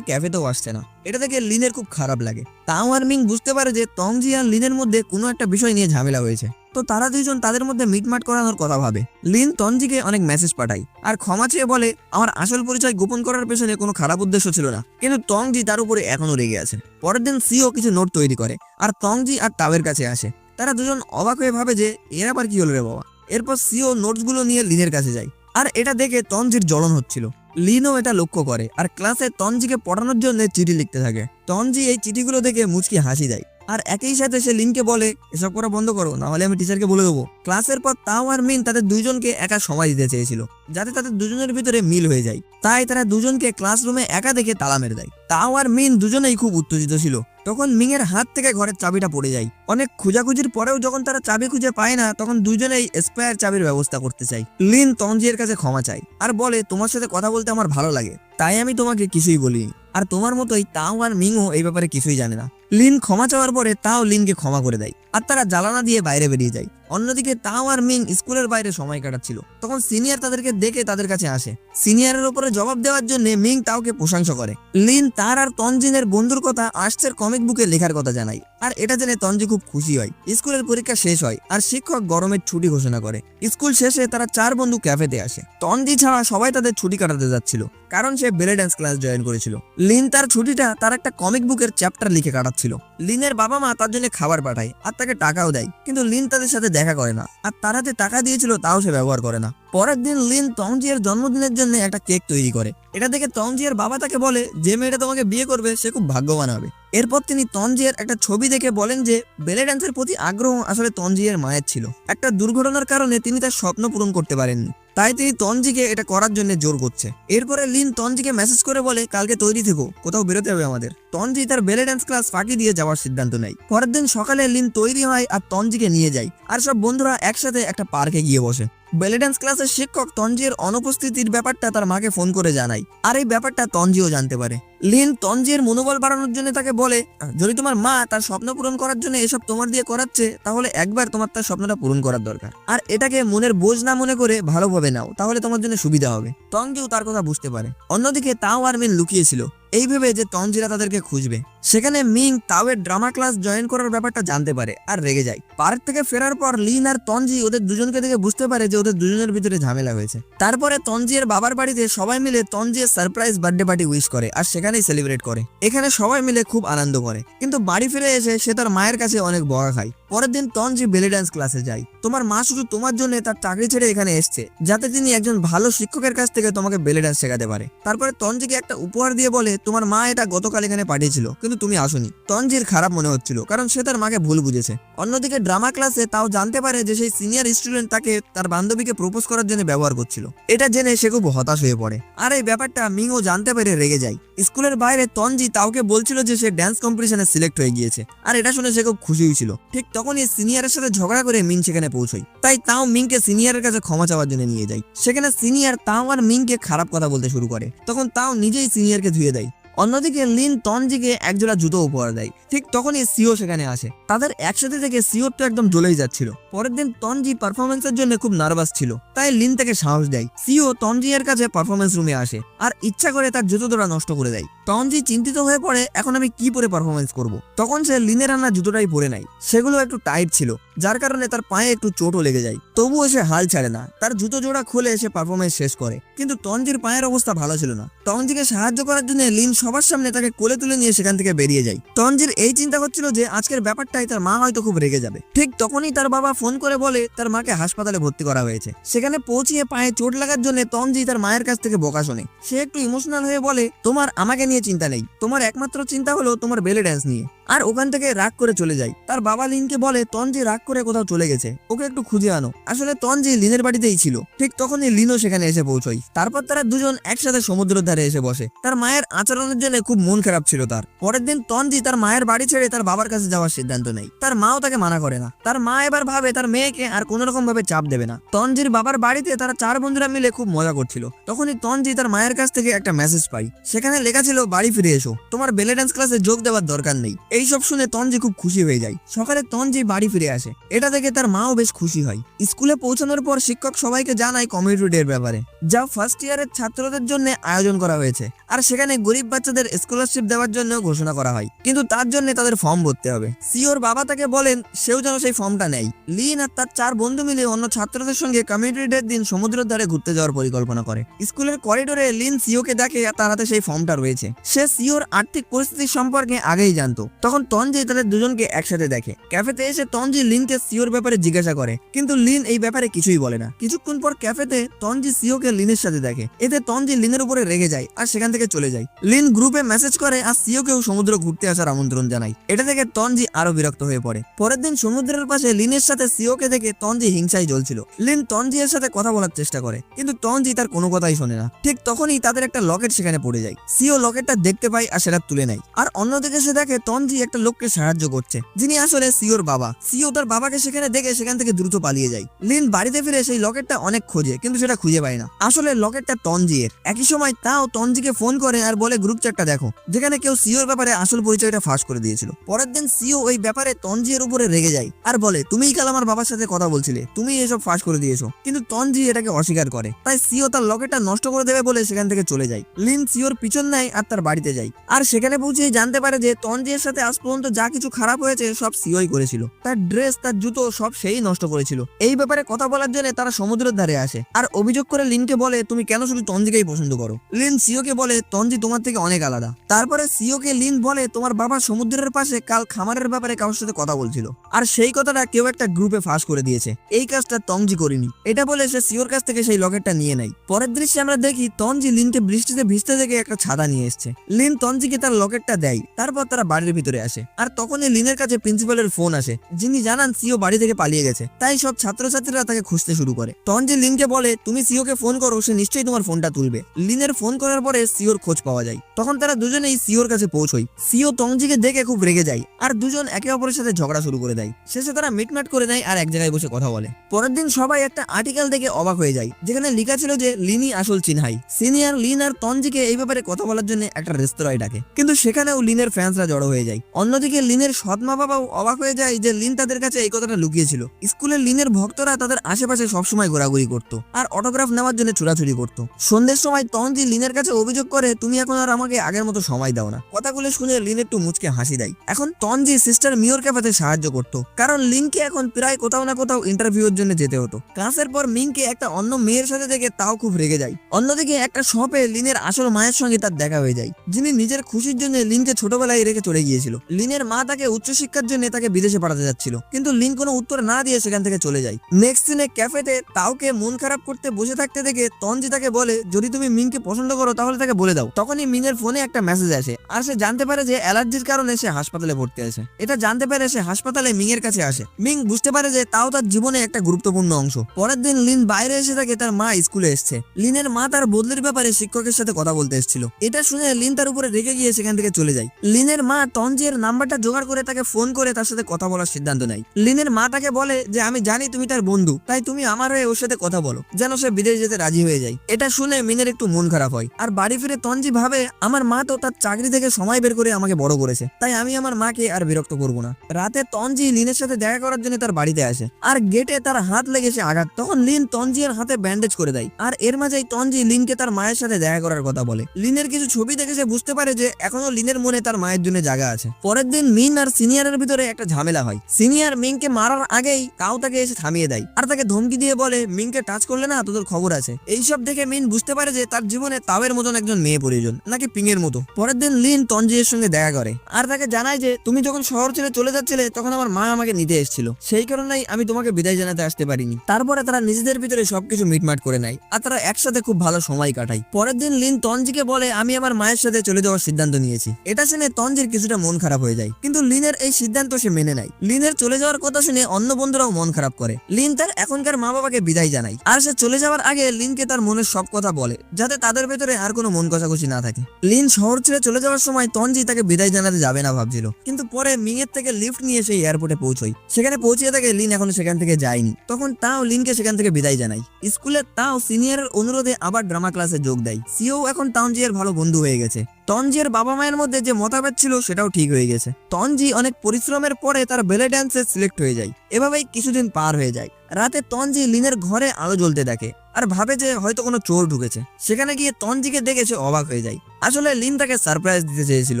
A: ক্যাফেতেও আসছে না। এটা দেখে লিনের খুব খারাপ লাগে। তাও আর মিং বুঝতে পারে যে তংজি আর লিনের মধ্যে কোনো একটা বিষয় নিয়ে ঝামেলা হয়েছে। তো তারা দুইজন তাদের মধ্যে মিটমাট করানোর কথা ভাবে। লিন তঞ্জিকে অনেক মেসেজ পাঠায় আর ক্ষমা চেয়ে বলে, আমার আসল পরিচয় গোপন করার পেছনে কোনো খারাপ উদ্দেশ্য ছিল না। কিন্তু তংজি তার উপরে এখনও রেগে আছে। পরের দিন সিও কিছু নোট তৈরি করে আর তংজি আর তাওয়ের কাছে আসে। তারা দুজন অবাক হয়ে ভাবে যে, এর আবার কি হলো রে বাবা? এরপর সিও নোটসগুলো নিয়ে লিনের কাছে যায়। আর এটা দেখে তঞ্জির জ্বলন হচ্ছিল। লিনও এটা লক্ষ্য করে আর ক্লাসে তঞ্জিকে পড়ানোর জন্য চিঠি লিখতে থাকে। তঞ্জি এই চিঠিগুলো দেখে মুচকি হাসি দেয়। আর একই সাথে সে লিনকে বলে, এসব করা বন্ধ করো না হলে আমি টিচারকে বলে দেবো। ক্লাসের পর তাও আর মিন তাদের দুজনকে একা সময় দিতে চেয়েছিল, যাতে তাদের দুজনের ভিতরে মিল হয়ে যায়। তাই তারা দুজনকে ক্লাসরুমে একা দেখে তালা মেরে দেয়। তাও আর মিন দুজনেই খুব উত্তেজিত ছিল। তখন মিং এর হাত থেকে ঘরের চাবিটা পড়ে যায়। অনেক খোঁজাখুঁজির পরেও যখন তারা চাবি খুঁজে পায় না, তখন দুজনেই স্পেয়ার চাবির ব্যবস্থা করতে চাই লিন তঞ্জিয়ের কাছে ক্ষমা চাই আর বলে, তোমার সাথে কথা বলতে আমার ভালো লাগে। তাই আমি তোমাকে কিছুই বলিনি। আর তোমার মতোই তাও আর মিংও এই ব্যাপারে কিছুই জানে না। লিন ক্ষমা চাওয়ার পরে তাও লিনকে ক্ষমা করে দেয়। আর তারা জ্বালানা দিয়ে বাইরে বেরিয়ে যায়। অন্যদিকে তাও আর মিং স্কুলের বাইরে সময় কাটাচ্ছিল। তখন সিনিয়র তাদেরকে দেখে তাদের কাছে আসে। সিনিয়রের উপরে জবাব দেওয়ার জন্য মিং তাওকে প্রশংসা করে। লিন তার আর তনজিনের বন্ধুর কথা আর্টসের কমিক বুকে লেখার কথা জানায়। আর এটা জেনে তনজি খুব খুশি হয়। স্কুলের পরীক্ষা শেষ হয় আর শিক্ষক গরমের ছুটি ঘোষণা করে। স্কুল শেষে তারা চার বন্ধু ক্যাফেতে আসে। তনজি ছাড়া সবাই তাদের ছুটি কাটাতে যাচ্ছিল, কারণ সে বেলে ড্যান্স ক্লাস জয়েন করেছিল। লিন তার ছুটিটা তার একটা কমিক বুকের চ্যাপ্টার লিখে কাটাচ্ছিল। লিনের বাবা মা তার জন্য খাবার পাঠায় আর তাকে টাকাও দেয়, কিন্তু লিন তাদের সাথে দেখা করে না আর তারা যে টাকা দিয়েছিল তাও সে ব্যবহার করে না। পরের দিন লিন তংজিয়ার জন্মদিনের জন্য একটা কেক তৈরি করে। এটা দেখে তংজিয়ার বাবা তাকে বলে, যে মেয়েটা তোমাকে বিয়ে করবে, সে খুব ভাগ্যবান হবে। এরপর তিনি তনজিয়ার একটা ছবি দেখে বলেন যে, বেলে ড্যান্সের প্রতি আগ্রহ আসলে তঞ্জিয়ার মায়ের ছিল। একটা দুর্ঘটনার কারণে তিনি তার স্বপ্ন পূরণ করতে পারেননি। তাই তিনি তঞ্জিকে এটা করার জন্য জোর করছে। এরপরে লিন তঞ্জিকে মেসেজ করে বলে, কালকে তৈরি থেকো, কোথাও বেরোতে হবে আমাদের। তঞ্জি তার বেলে ড্যান্স ক্লাস ফাঁকি দিয়ে যাওয়ার সিদ্ধান্ত নেয়। পরের দিন সকালে লিন তৈরি হয় আর তঞ্জিকে নিয়ে যায়, আর সব বন্ধুরা একসাথে একটা পার্কে গিয়ে বসে। বেলে ড্যান্স ক্লাসের শিক্ষক তঞ্জির অনুপস্থিতির ব্যাপারটা তার মাকে ফোন করে জানায়, আর এই ব্যাপারটা তঞ্জিও জানতে পারে। লিন তঞ্জির মনোবল বাড়ানোর জন্য তাকে বলে, যদি তোমার মা তার স্বপ্ন পূরণ করার জন্য এসব তোমার দিয়ে করাচ্ছে, তাহলে একবার তোমার তার স্বপ্নটা পূরণ করার দরকার। আর এটাকে মনের বোঝ না মনে করে ভালোভাবে নাও, তাহলে তোমার জন্য সুবিধা হবে। তঞ্জিও তার কথা বুঝতে পারে। অন্যদিকে তাও আর মিন লুকিয়েছিল। এই ভেবে যে তঞ্জিরা তাদেরকে খুঁজবে। সেখানে মিং তাওয়ের ড্রামা ক্লাস জয়েন করার ব্যাপারটা জানতে পারে আর রেগে যায়। পার্ক থেকে ফেরার পর লিন আর তঞ্জি ওদের দুজনকে দেখে বুঝতে পারে যে ওদের দুজনের ভিতরে ঝামেলা হয়েছে। তারপরে তঞ্জির বাবার বাড়িতে সবাই মিলে তঞ্জির সারপ্রাইজ বার্থডে পার্টি উইশ করে আর সেখানেই সেলিব্রেট করে। এখানে সবাই মিলে খুব আনন্দ করে। কিন্তু বাড়ি ফিরে এসে সে তার মায়ের কাছে অনেক বকা খায়। পরের দিন তঞ্জি বেলি ডান্স ক্লাসে যায়। তোমার মা শুধু তোমার জন্য তার চাকরি ছেড়ে এখানে এসছে, যাতে তিনি একজন ভালো শিক্ষকের কাছ থেকে তোমাকে বেলি ডান্স শেখাতে পারে। তারপরে তঞ্জিকে একটা উপহার দিয়ে বলে তোমার মা এটা গতকাল এখানে পাঠিয়েছিল, কিন্তু তুমি আসোনি। তঞ্জির খারাপ মনে হচ্ছিল, কারণ সে তার মাকে ভুল বুঝেছে। অন্যদিকে ড্রামা ক্লাসে তাও জানতে পারে যে সেই সিনিয়র স্টুডেন্ট তাকে তার বান্ধবীকে প্রপোজ করার জন্য ব্যবহার করছিল। এটা জেনে সে খুব হতাশ হয়ে পড়ে। আর এই ব্যাপারটা মিংও জানতে পেরে রেগে যায়। স্কুলের বাইরে তঞ্জি তাওকে বলছিল যে সে ড্যান্স কম্পিটিশনে সিলেক্ট হয়ে গিয়েছে। আর এটা শুনে সে খুব খুশি হয়েছিল ঠিক তখনই সিনিয়রের সাথে ঝগড়া করে মিং সেখানে পৌঁছয়। তাই তাও মিংকে সিনিয়রের কাছে ক্ষমা চাওয়ার জন্য নিয়ে যায়। সেখানে সিনিয়র তাও আর মিংকে খারাপ কথা বলতে শুরু করে। তখন তাও নিজেই সিনিয়রকে ধুয়ে দেয়। অন্যদিকে লিন তনজিকে একজোড়া জুতো উপহার দেয়। ঠিক তখনই সিও সেখানে আসে। তাদের একসাথে থেকে সিওর তো একদম জ্বলেই যাচ্ছিল। পরের দিন তনজি পারফরমেন্সের জন্য খুব নার্ভাস ছিল। তাই লিন তাকে সাহস দেয়। সিও তনজি এর কাছে পারফরমেন্স রুমে আসে আর ইচ্ছা করে তার জুতো দুটো নষ্ট করে দেয়। তনজি চিন্তিত হয়ে পড়ে, এখন আমি কি পরে পারফরমেন্স করব? তখন সে লিনের আনা জুতোটাই পরে নেয়। সেগুলো একটু টাইট ছিল। যার কারণে তার পায়ে একটু চোটও লেগে যায়। তবুও সে হাল ছাড়ে না। তার জুতো জোড়া খুলে সে পারফরমেন্স শেষ করে। কিন্তু তনজির পায়ের অবস্থা ভালো ছিল না। তনজিকে সাহায্য করার জন্য লিন সবার সামনে তাকে কোলে তুলে নিয়ে সেখান থেকে বেরিয়ে যায়। তনজির এই চিন্তা করছিল যে, আজকের ব্যাপারটাই তার মা হয়তো খুব রেগে যাবে। ঠিক তখনই তার বাবা ফোন করে বলে, তার মাকে হাসপাতালে ভর্তি করা হয়েছে। সেখানে পৌঁছিয়ে পায়ে চোট লাগার জন্য তনজি তার মায়ের কাছ থেকে বকা শোনে। সে একটু ইমোশনাল হয়ে বলে, তোমার আমাকে নিয়ে চিন্তা নেই। তোমার একমাত্র চিন্তা হলো তোমার বেলে ড্যান্স নিয়ে। আর ওখান থেকে রাগ করে চলে যায়। তার বাবা লিনকে বলে, তনজি রাগ করে কোথাও চলে গেছে। ওকে একটু খুঁজে আনো। আসলে তনজি লিনের বাড়িতেই ছিল, ঠিক তখনই লিনও সেখানে এসে পৌঁছয়। তারপর তারা দুজন একসাথে সমুদ্রের ধারে এসে বসে। তার মায়ের আচরণের জন্য খুব মন খারাপ ছিল তার। পরের দিন তনজি তার মায়ের বাড়ি ছেড়ে তার বাবার কাছে যাওয়ার সিদ্ধান্ত নেয়। তার মাও তাকে মানা করে না। তার মা এবার ভাবে তার মেয়েকে আর কোন রকম ভাবে চাপ দেবে না। তনজির বাবার বাড়িতে তারা চার বন্ধুরা মিলে খুব মজা করছিল। তখনই তনজি তার মায়ের কাছ থেকে একটা মেসেজ পাই সেখানে লেখা ছিল, বাড়ি ফিরে এসো। তোমার বেলে ডান্স ক্লাসে যোগ দেওয়ার দরকার নেই। এইসব শুনে তনজি খুব খুশি হয়ে যায়। সকালে তনজি বাড়ি ফিরে আসে। এটা দেখে তার মাও বেশ খুশি হয়। স্কুলে পৌঁছানোর পর শিক্ষক সবাইকে জানায় কমিউনিটি ডে ব্যাপারে, যা ফার্স্ট ইয়ারের ছাত্রদের জন্য আয়োজন করা হয়েছে। আর সেখানে গরিব বাচ্চাদের স্কলারশিপ দেওয়ার জন্য ঘোষণা করা হয়। কিন্তু তার জন্য তাদের ফর্ম ভরতে হবে। সিওর বাবা তাকে বলেন, সেও যেন সেই ফর্মটা নেয়। লিন আর তার চার বন্ধু মিলে অন্য ছাত্রদের সঙ্গে কমিউনিটি ডে দিন সমুদ্রের ধারে ঘুরতে যাওয়ার পরিকল্পনা করে। স্কুলের করিডোরে লিন সিওকে দেখে তার হাতে সেই ফর্মটা রয়েছে। সে সিওর আর্থিক পরিস্থিতি সম্পর্কে আগেই জানতো। তখন তঞ্জি তাদের দুজনকে একসাথে দেখে। ক্যাফেতে এসে তঞ্জি লিনকে সিওর ব্যাপারে জিজ্ঞাসা করে। কিন্তু লিন এই ব্যাপারে কিছুই বলে না। কিছুক্ষণ পর ক্যাফেতে তঞ্জি সিওকে লিনের সাথে দেখে। এতে তঞ্জি লিনের উপরে রেগে যায় আর সেখান থেকে চলে যায়। লিন গ্রুপে মেসেজ করে আর সিওকেও সমুদ্র ঘুরতে আসার আমন্ত্রণ জানায়। এটা থেকে তঞ্জি আরও বিরক্ত হয়ে পড়ে। পরের দিন সমুদ্রের পাশে লিনের সাথে সিওকে দেখে তঞ্জি হিংসায় জ্বলছিল। লিন তঞ্জি এর সাথে কথা বলার চেষ্টা করে, কিন্তু তঞ্জি তার কোনো কথাই শোনে না। ঠিক তখনই তাদের একটা লকেট সেখানে পড়ে যায়। সিও লকেটটা দেখতে পায় আর সেটা তুলে নেয়। আর অন্যদিকে সে দেখে তঞ্জি একটা লোককে সাহায্য করছে, যিনি আসলে সিওর বাবা। সিও তার বাবাকে সেখানে দেখে সেখান থেকে দ্রুত পালিয়ে যায়। লিন বাড়িতে ফিরে সেই লকেটটা অনেক খোঁজে, কিন্তু সেটা খুঁজে পায় না। আসলে লকেটটা তঞ্জি এর একই সময় তাও তঞ্জিকে ফোন করে আর বলে, গ্রুপ চ্যাটটা দেখো। যেখানে কেউ সিওর ব্যাপারে আসল পরিচয়টা ফাঁস করে দিয়েছিল। পরের দিন সিও ওই ব্যাপারে তঞ্জি এর উপরে রেগে যায় আর বলে, তুমিই কাল আমার বাবার সাথে কথা বলছিলে। তুমি এসব ফাঁস করে দিয়েছ। কিন্তু তঞ্জি এটাকে অস্বীকার করে। তাই সিও তার লকেটটা নষ্ট করে দেবে বলে সেখান থেকে চলে যায়। লিন সিওর পিছন নেয় আর তার বাড়িতে যায়। আর সেখানে পৌঁছে জানতে পারে যে তঞ্জি এর সাথে আজ পর্যন্ত যা কিছু খারাপ হয়েছে সব সিওই করেছিল। তার ড্রেস তার জুতো সব সেই নষ্ট করেছিল। এই ব্যাপারে কথা বলার জন্য তারা সমুদ্রের ধারে আসে। আর অভিযোগ করে লিনকে বলে, তুমি কেন শুধু তঞ্জিকেই পছন্দ করো? লিন সিওকে বলে, তঞ্জি তোমার থেকে অনেক আলাদা। তারপরে সিওকে লিন বলে, তোমার বাবা সমুদ্রের পাশে কাল খামারের ব্যাপারে কারোর সাথে কথা বলছিল। আর সেই কথাটা কেউ একটা গ্রুপে ফাঁস করে দিয়েছে। এই কাজটা তঞ্জি করিনি। এটা বলে সে সিওর কাছ থেকে সেই লকেটটা নিয়ে নেয়। পরের দৃশ্যে আমরা দেখি তঞ্জি লিনকে বৃষ্টিতে ভিজতে থেকে একটা ছাতা নিয়ে এসছে। লিন তঞ্জিকে তার লকেটটা দেয়। তারপর তারা বাড়ির ভিতরে আসে। আর তখনই লিনের কাছে প্রিন্সিপালের ফোন আসে, যিনি জানান সিও বাড়ি থেকে পালিয়ে গেছে। তাই সব ছাত্রছাত্রীরা তাকে খুঁজতে শুরু করে। তঞ্জি লিনকে বলে, তুমি সিওকে ফোন করো, সে নিশ্চয়ই তোমার ফোনটা তুলবে। লিনের ফোন করার পরে সিওর খোঁজ পাওয়া যায়। তখন তারা দুজনেই সিওর কাছে পৌঁছয়। সিও তঞ্জিকে দেখে খুব রেগে যায় আর দুজন একে অপরের সাথে ঝগড়া শুরু করে দেয়। শেষে তারা মিটমাট করে দেয় আর এক জায়গায় বসে কথা বলে। পরের দিন সবাই একটা আর্টিকেল দেখে অবাক হয়ে যায়, যেখানে লেখা ছিল যে লিনি আসল চিনহাই। সিনিয়র লিন আর তঞ্জিকে এই ব্যাপারে কথা বলার জন্য জন্য একটা রেস্তোরাঁয় ডাকে। কিন্তু সেখানেও লিনের ফ্যান্সরা জড়ো হয়ে যায়। অন্যদিকে লিনের সৎ মা বাবাও অবাক হয়ে যায় যে, লিন তাদের কাছে এই কথাটা লুকিয়েছিল। স্কুলের লিনের ভক্তরা তাদের আশেপাশে সবসময় ঘোরাঘুরি করত আর অটোগ্রাফ নেওয়ার জন্য ছোড়াছুড়ি করত। সন্ধ্যের সময় তন্জি লিনের কাছে অভিযোগ করে, তুমি এখন আর আমাকে আগের মতো সময় দাও না। কথাগুলো শুনে লিন একটু মুচকে হাসি দেয়। এখন তন্জি সিস্টার মিওর ক্যাফেতে সাহায্য করত, কারণ লিনকে এখন প্রায় কোথাও না কোথাও ইন্টারভিউর জন্য যেতে হতো। ক্লাসের পর মিংকে একটা অন্য মেয়ের সাথে দেখে তাও খুব রেগে যায়। অন্যদিকে একটা শপে লিনের আসল মায়ের সঙ্গে তার দেখা হয়ে যায়, যিনি নিজের খুশির জন্য লিনকে ছোটবেলায় রেখে চলে গিয়েছিল। লিনের মা তাকে উচ্চশিক্ষার জন্য তাকে বিদেশে পাঠাতে যাচ্ছিল, কিন্তু লিন কোনো উত্তর না দিয়ে সেখান থেকে চলে যায় নেক্সট দিনে ক্যাফেতে তাওকে মন খারাপ করতে বসে থাকতে দেখে তঞ্জি তাকে বলে, যদি তুমি মিংকে পছন্দ করো তাহলে তাকে বলে দাও। তখনই মিংয়ের ফোনে একটা মেসেজ আসে, আর সে জানতে পারে যে অ্যালার্জির কারণে সে হাসপাতালে ভর্তি আছে। এটা জানতে পারে সে হাসপাতালে মিংয়ের কাছে আসে। মিং বুঝতে পারে যে তাও তার জীবনে একটা গুরুত্বপূর্ণ অংশ। পরের দিন লিন বাইরে এসে থাকে তার মা স্কুলে এসছে। লিনের মা তার বদলির ব্যাপারে শিক্ষকের সাথে কথা বলতে এসেছিল। এটা শুনে লিন তার উপরে রেগে গিয়ে সেখান থেকে চলে যায়। লিনের মা তঞ্জির নাম্বারটা জোগাড় করে তাকে ফোন করে তার সাথে কথা বলার সিদ্ধান্ত নেয়। লিনের মা তাকে বলে যে, আমি জানি তুমি তার বন্ধু, তাই তুমি আমার হয়ে ওর সাথে কথা বলো, যেন সে বিদেশ যেতে রাজি হয়ে যায়। এটা শুনে মিনের একটু মন খারাপ হয়। আর বাড়ি ফিরে তঞ্জি ভাবে, আমার মা তো তার চাকরি থেকে সময় বের করে আমাকে বড় করেছে, তাই আমি আমার মাকে আর বিরক্ত করব না। রাতে তঞ্জি লিনের সাথে দেখা করার জন্য তার বাড়িতে আসে। আর গেটে তার হাত লেগেছে আঘাত, তখন লিন তঞ্জির হাতে ব্যান্ডেজ করে দেয়। আর এর মাঝেই তঞ্জি লিনকে তার মায়ের সাথে দেখা করার কথা বলে। লিনের কিছু ছবি দেখে সে বুঝতে পারে যে, এখনও লিনের মনে তার মায়ের জন্য জায়গা আছে। পরের দিন মিন আর সিনিয়রের ভিতরে একটা ঝামেলা হয়। সিনিয়র মিংকে মারার আগেই কাউ তাকে এসে থামিয়ে দেয়। আর তাকে ধমকি দিয়ে বলে, মিংকে টাচ করলে না তোদের খবর আছে। এইসব দেখে মিন বুঝতে পারে যে তার জীবনে তাওয়ের মতন একজন মেয়ে প্রয়োজন, নাকি পিং এর মতো। পরের দিন লিন তঞ্জির সঙ্গে দেখা করে। আর তাকে জানায় যে, তুমি যখন শহর ছেড়ে চলে যাচ্ছিলে, তখন আমার মা আমাকে নিতে এসেছিল। সেই কারণেই আমি তোমাকে বিদায় জানাতে আসতে পারিনি। তারপরে তারা নিজেদের ভিতরে সবকিছু মিটমাট করে নেয়, আর তারা একসাথে খুব ভালো সময় কাটায়। পরের দিন লিন তঞ্জিকে বলে, আমি আমার মায়ের সাথে চলে যাওয়ার সিদ্ধান্ত নিয়েছি। এটা শুনে তঞ্জির কিছুটা মন খারাপ হয়ে যায়। কিন্তু লিনের এই সিদ্ধান্ত সে মেনে নেয়। লিনের চলে যাওয়ার কথা শুনে অন্য বন্ধুরাও মন খারাপ করে। লিন তার এখনকার মা বাবাকে বিদায় জানায়। আর সে চলে যাওয়ার আগে লিনকে তার মনের সব কথা বলে, যাতে তাদের ভেতরে আর কোনো মন কষাকষি না থাকে। লিন শহর ছেড়ে চলে যাওয়ার সময় তঞ্জি তাকে বিদায় জানাতে যাবে না ভাবছিল। কিন্তু পরে মিংয়ের থেকে লিফট নিয়ে সেই এয়ারপোর্টে পৌঁছই সেখানে পৌঁছিয়ে থাকে লিন এখনও সেখান থেকে যায়নি। তখন তাও লিনকে সেখান থেকে বিদায় জানাই স্কুলে তাও সিনিয়রের অনুরোধে আবার ড্রামা ক্লাসে যোগ দেয়। সিও এখন তানজিয়ার ভালো বন্ধু হয়ে গেছে। তঞ্জির বাবা মায়ের মধ্যে যে মতামত ছিল সেটাও ঠিক হয়ে গেছে। তঞ্জি অনেক পরিশ্রমের পরে তার বেলে ড্যান্সে সিলেক্ট হয়ে যায়। এভাবেই কিছুদিন পার হয়ে যায়। রাতে তঞ্জি লিনের ঘরে আলো জ্বলতে দেখে আর ভাবে যে হয়তো কোনো চোর ঢুকেছে। সেখানে গিয়ে তঞ্জিকে দেখে সে অবাক হয়ে যায়। আসলে লিন তাকে সারপ্রাইজ দিতে চেয়েছিল।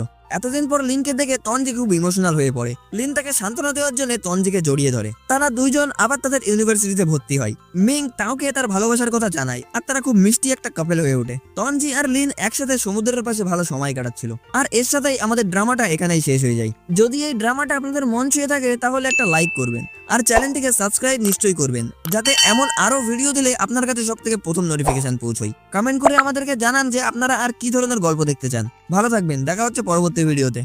A: এতদিন পর লিনকে দেখে তঞ্জি খুব ইমোশনাল হয়ে পড়ে। লিন তাকে সান্ত্বনা দেওয়ার জন্য তঞ্জিকে জড়িয়ে ধরে। তারা দুইজন আবার তাদের ইউনিভার্সিটিতে ভর্তি হয়। মিং তাওকে তার ভালোবাসার কথা জানায় আর তারা খুব মিষ্টি একটা কাপেল হয়ে ওঠে। তঞ্জি আর লিন একসাথে সমুদ্রের পাশে ভালো সময় কাটাচ্ছিল। আর এর সাথেই আমাদের ড্রামাটা এখানেই শেষ হয়ে যায়। যদি এই ড্রামাটা আপনাদের মন ছুঁয়ে থাকে, তাহলে একটা লাইক করবেন। আর চ্যানেলটিকে সাবস্ক্রাইব নিশ্চয়ই করবেন, যাতে এমন আরও ভিডিও দিলে আপনার কাছে সব থেকে প্রথম নোটিফিকেশন পৌঁছয়। কমেন্ট করে আমাদেরকে জানান যে আপনারা আর কি ধরনের গল্প দেখতে চান। ভালো থাকবেন, দেখা হচ্ছে পরবর্তী होते व्हिडिओ ते